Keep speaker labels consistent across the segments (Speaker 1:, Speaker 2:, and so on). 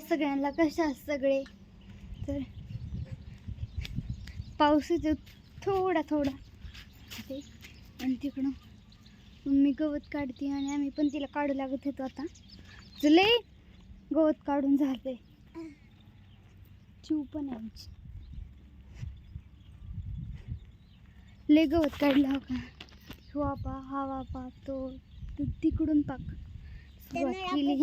Speaker 1: सगळ्यांना. कशा सगळे? तर पाऊस येतो थोडा थोडा. ते. आणि तिकडं मी गवत काढते आणि आम्ही पण तिला काढू लागत होतो आता. चले गवत काढून झाले चिव पण आहे आमची. लय गवत काढला हो का? हो वापा हा वापा तो. तो तिकडून पाक. सुरुवात केली.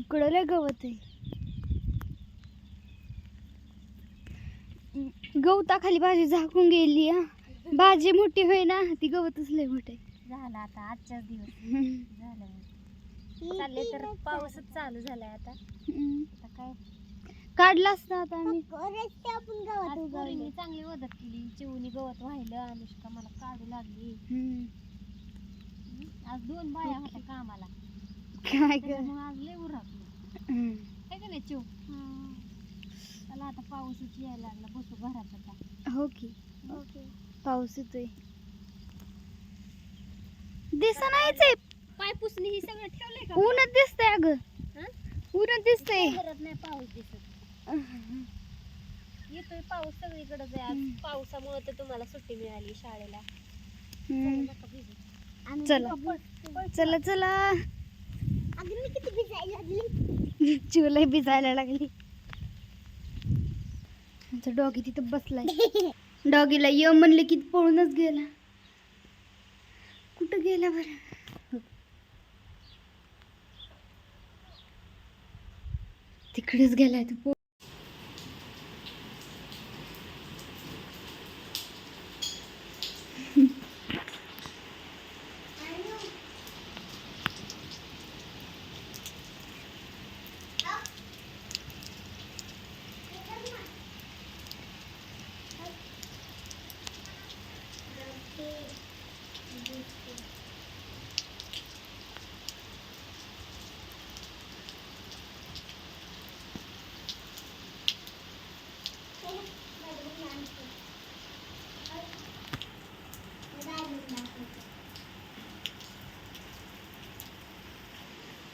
Speaker 1: इकडं लय गवत आहे. गवताखाली भाजी झाकून गेली हा. भाजी मोठी होय ना ती गवतच लय मोठे
Speaker 2: झालं आता आजच्याच दिवस. झालं. चालले तर पाऊसच चालू झालाय आता. आता काय?
Speaker 1: काढला असता आता आम्ही.
Speaker 2: आज पोरींनी चांगली मदत केली. चिवणी गवत वाहिलं अनुष्का मला काढू लागली. आज दोन बाया होत्या कामाला.
Speaker 1: काय
Speaker 2: आज लय
Speaker 1: हम्म.
Speaker 2: काय का नाही चिव चला आता पाऊसच यायला लागला. बसू घरात आता.
Speaker 1: हो की. पाऊस येतोय. दिसा नाहीच आहे
Speaker 2: पाय पुसणी ही सगळं ठेवलंय का?
Speaker 1: ऊनच दिसतंय अगं.
Speaker 2: हं?
Speaker 1: ऊनच दिसतंय.
Speaker 2: करत नाही पाऊस दिसत. येतोय पाऊस सगळीकडेच आहे.
Speaker 1: हम्म.
Speaker 2: आज पावसामुळे तर तुम्हाला सुट्टी मिळाली शाळेला.
Speaker 1: हम्म. चला. चला चला
Speaker 2: अगं मी किती भिजायला लागली
Speaker 1: चिवलाही भिजायला लागली. आमचा डॉगी तिथं बसलाय. डॉगीला ये म्हणले की पळूनच गेला. कुठं गेला बरं? तिकडेच गेलाय तो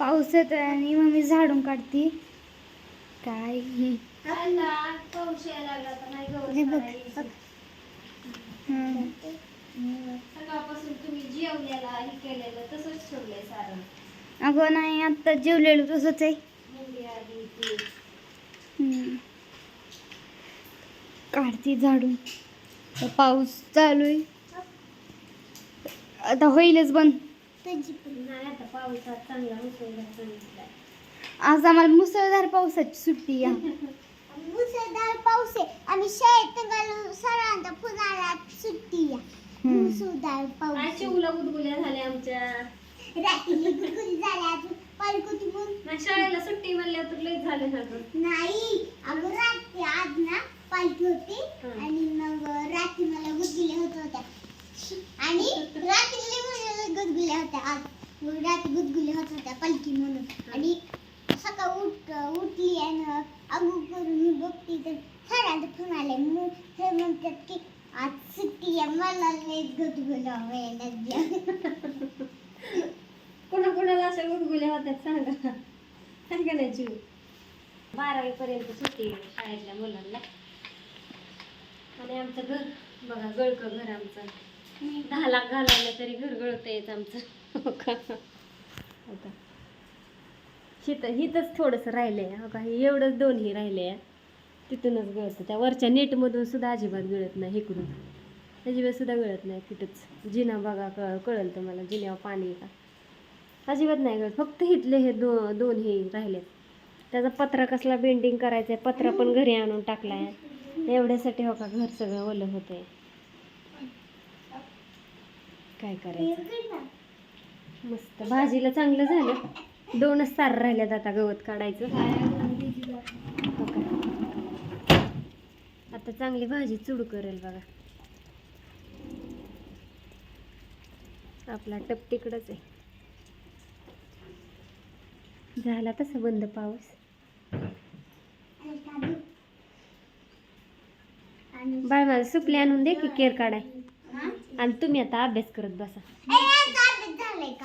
Speaker 1: पाऊस येतोय आणि मम्मी झाडून काढते. काय? हे.
Speaker 2: आता
Speaker 1: हे बघ,
Speaker 2: हे
Speaker 1: अगं नाही आत्ता जेवलेलो तसंच आहे. काढते झाडून. पाऊस चालू आहे. आता होईलच बंद. आज आम्हाला मुसळधार पावसाची सुट्टी आहे.
Speaker 3: मुसळधार पाऊस आहे आणि शाळेत निघालो सरांचा पुन्हा सुट्टी आहे.
Speaker 1: हम्म.
Speaker 3: मुसळधार पाऊस
Speaker 2: गुदगुल्या झाल्या आमच्या.
Speaker 3: रात्री झाल्या अजून. पालकुती पण
Speaker 2: नाही शाळेला सुट्टी म्हणल्यावर तर लई झालं ना.
Speaker 3: नाही अगं रात्री आज ना पालखी होती. आणि मग रात्री मला गुदगुल्या होत होत्या. आणि रात्री गुदगुल्या होत्या. आज रात्री गुदगुल्या होत होत्या पालखी म्हणून. आणि सकाळ उठ उठली आणि अगो करून मी बघते तर सरांचा फोन आलाय. मग हे म्हणतात की आज सुट्टी आहे मला लई गुदगुल्या व्हायला
Speaker 2: कोणा कोणाला अशा गुदगुल्या होत्यात सांगा. काय का नाही चिव बारावी पर्यंत सुट्टी शाळेतल्या मुलांना. आणि आमचं घर बघा गळकं घर आमचं. दहा लाख घालायला तरी घर गळत येत आमचं. हो का? हित हिथंच थोडंसं राहिलंय हो का? हे एवढंच दोन ही राहिले तिथूनच गळतं. त्या वरच्या नेटमधून सुद्धा अजिबात गळत नाही इकडून. अजिबात सुद्धा गळत नाही कुठंच. जिना बघा कळ कळलं तुम्हाला जिन्यावर पाणी का? अजिबात नाही गळत. फक्त हिथले हे दो दोन हे राहिले त्याचा पत्रा कसला बेंडिंग करायचा आहे पत्रा पण घरी आणून टाकलाय. एवढ्यासाठी हो का घर सगळं ओलं होतंय. काय करायचं? मस्त. भाजीला चांगलं झालं. दोनच सार राहिल्यात आता गवत काढायचं? आता चांगली भाजी चुड करेल बघा. आपला टप तिकडच आहे. झाला तसा बंद पाऊस. बाळ माझं सुपले आणून दे की केर काढाय. आणि तुम्ही आता अभ्यास करत बसा.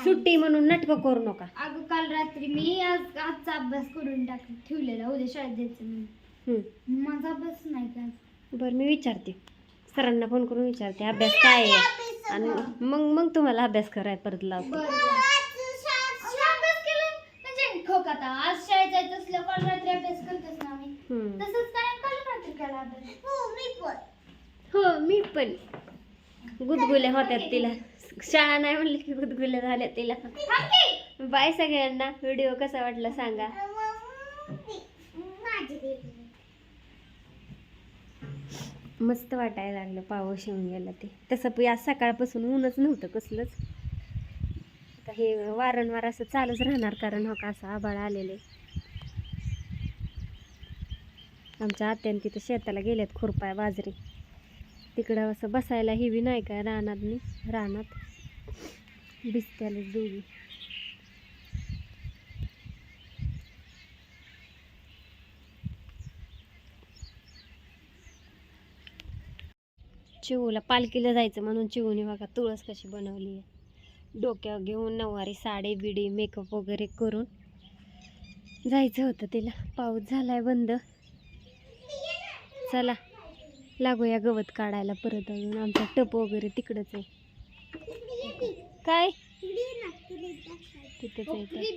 Speaker 2: सुट्टी म्हणून नाटकं करू नका.
Speaker 1: अगं काल रात्री मी आज आजचा अभ्यास करून टाक ठेवलेला उद्या शाळेत म्हणून.
Speaker 2: हम्म.
Speaker 1: माझा अभ्यास नाही का
Speaker 2: बरं मी विचारते. सरांना फोन करून विचारते अभ्यास काय आहे? आणि मग मग तुम्हाला अभ्यास करायला परत लावते.
Speaker 1: अभ्यास केला? म्हणजे ठोक आता. आज शाळेत जायचं असलं काल रात्री अभ्यास करतच ना आम्ही.
Speaker 2: हम्म.
Speaker 1: तसंच काय? काल रात्री केला अभ्यास?
Speaker 3: हो मी पण.
Speaker 2: हो मी पण. गुदगुल्या होत्यात तिला. शाळा नाही म्हणली की गुदगुल्या झाल्या तिला. बाय सगळ्यांना. व्हिडिओ कसा वाटला सांगा. मस्त वाटायला लागलं. पाऊस येऊन गेला ते. तसं पण आज सकाळपासून ऊनच नव्हतं कसलंच. आता हे वारंवार असं चालूच राहणार कारण हो का असं आबाळ आलेले. आमच्या आत्यान तिथं शेताला गेल्यात खुरपाय बाजरी. तिकडं असं बसायला ही बी नाही काय रानातनी? रानात. भिजत्यालाच दोघी. चिवूला पालखीला जायचं म्हणून चिवूने बघा तुळस कशी बनवली आहे. डोक्यावर घेऊन नऊवारी साडी बिडी मेकअप वगैरे करून जायचं होतं तिला. पाऊस झालाय बंद. चला. लागूया गवत काढायला परत अजून. आमचा टप वगैरे तिकडंच आहे. काय? तिथंच आहे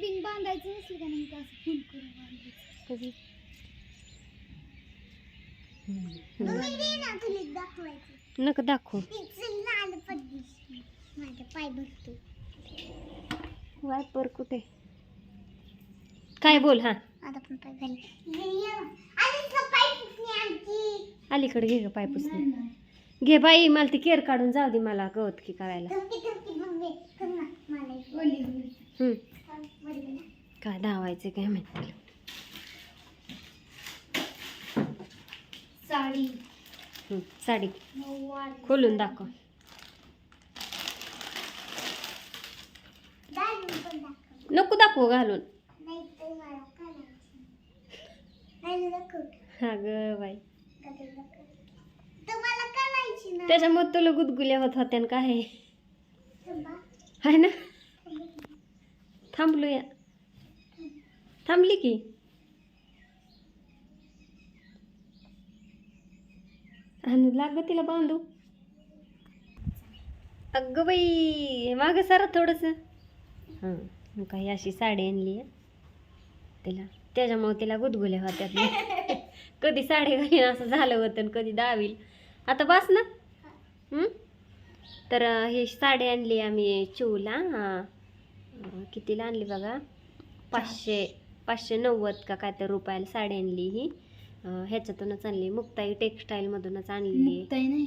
Speaker 2: नका दाखवू.
Speaker 3: पाय
Speaker 2: वायपर कुठे? काय बोल हा? अलीकडे घे ग पाय
Speaker 1: नाही.
Speaker 2: घे बाई मला ती केर काढून जाऊ दे मला गवत की करायला. हम्म.
Speaker 3: हा.
Speaker 2: काय धावायचं काय माहिती?
Speaker 1: साडी.
Speaker 2: हम्म, साडी.
Speaker 1: नऊवारी
Speaker 2: खोलून दाखव. नको दाखवू घालून
Speaker 3: नाही तर मला करायची नाही दाखव
Speaker 2: हा ग बाई
Speaker 3: ना.
Speaker 2: त्याच्यामुळे तुला गुदगुल्या होत होत्या न काय?
Speaker 3: थांबा.
Speaker 2: आहे ना? थांबलूया. थांबली की? आणि लाग तिला बांधू? अगं बाई माग सारा थोडस. हां काही अशी साडी आणली आहे. तिला त्याच्यामुळे तिला गुदगुल्या होत्यात कधी साडी घालीन असं झालं होतं कधी दावील आता बस ना? तर ही साडी आणली आम्ही चिवला कितीला आणली बघा? पाचशे पाचशे नव्वद का काय तर रुपयाला साडी आणली ही. ह्याच्यातूनच आणली. मुक्ताई टेक्स्टाईलमधूनच
Speaker 1: नाही.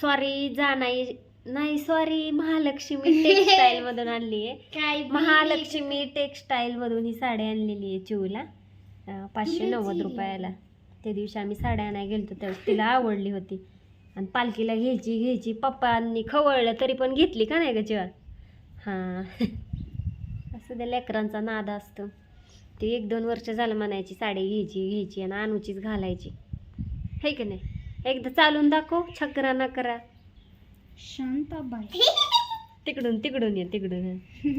Speaker 2: सॉरी जाणाई नाही सॉरी महालक्ष्मी टेक्स्टाईल मधून आणली. आहे महालक्ष्मी टेक्स्टाईल मधून ही साडी आणलेली आहे चिवला पाचशे नव्वद रुपयाला. त्या दिवशी आम्ही साड्या आणायला गेलतो त्यावेळेस तिला आवडली होती. आणि पालखीला घ्यायची घ्यायची. पप्पांनी खवळलं तरी पण घेतली का नाही ग हां. असं त्या लेकरांचा नाद असतो. ते एक दोन वर्ष झालं म्हणायची साडी घ्यायची घ्यायची आणि आणूचीच घालायची. है की नाही? एकदा चालून दाखव छकरा ना करा.
Speaker 1: शांताबाई.
Speaker 2: तिकडून तिकडून ये तिकडून.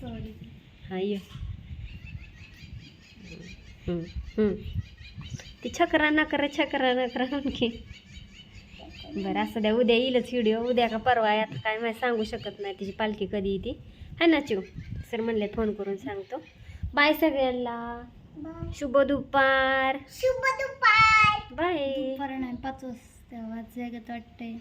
Speaker 1: सॉरी
Speaker 2: हा ये. ती छकरा ना करा छकरा ना करा आणखी बरं असं द्या. उद्या येईलच व्हिडिओ उद्या का परवा आता काय माहिती सांगू शकत नाही. तिची पालखी कधी येते? है ना चिव सर म्हणले फोन करून सांगतो. बाय सगळ्यांना. शुभ दुपार.
Speaker 3: शुभ दुपार.
Speaker 2: बाय
Speaker 1: पाच वाजता. वाजता वाटतंय.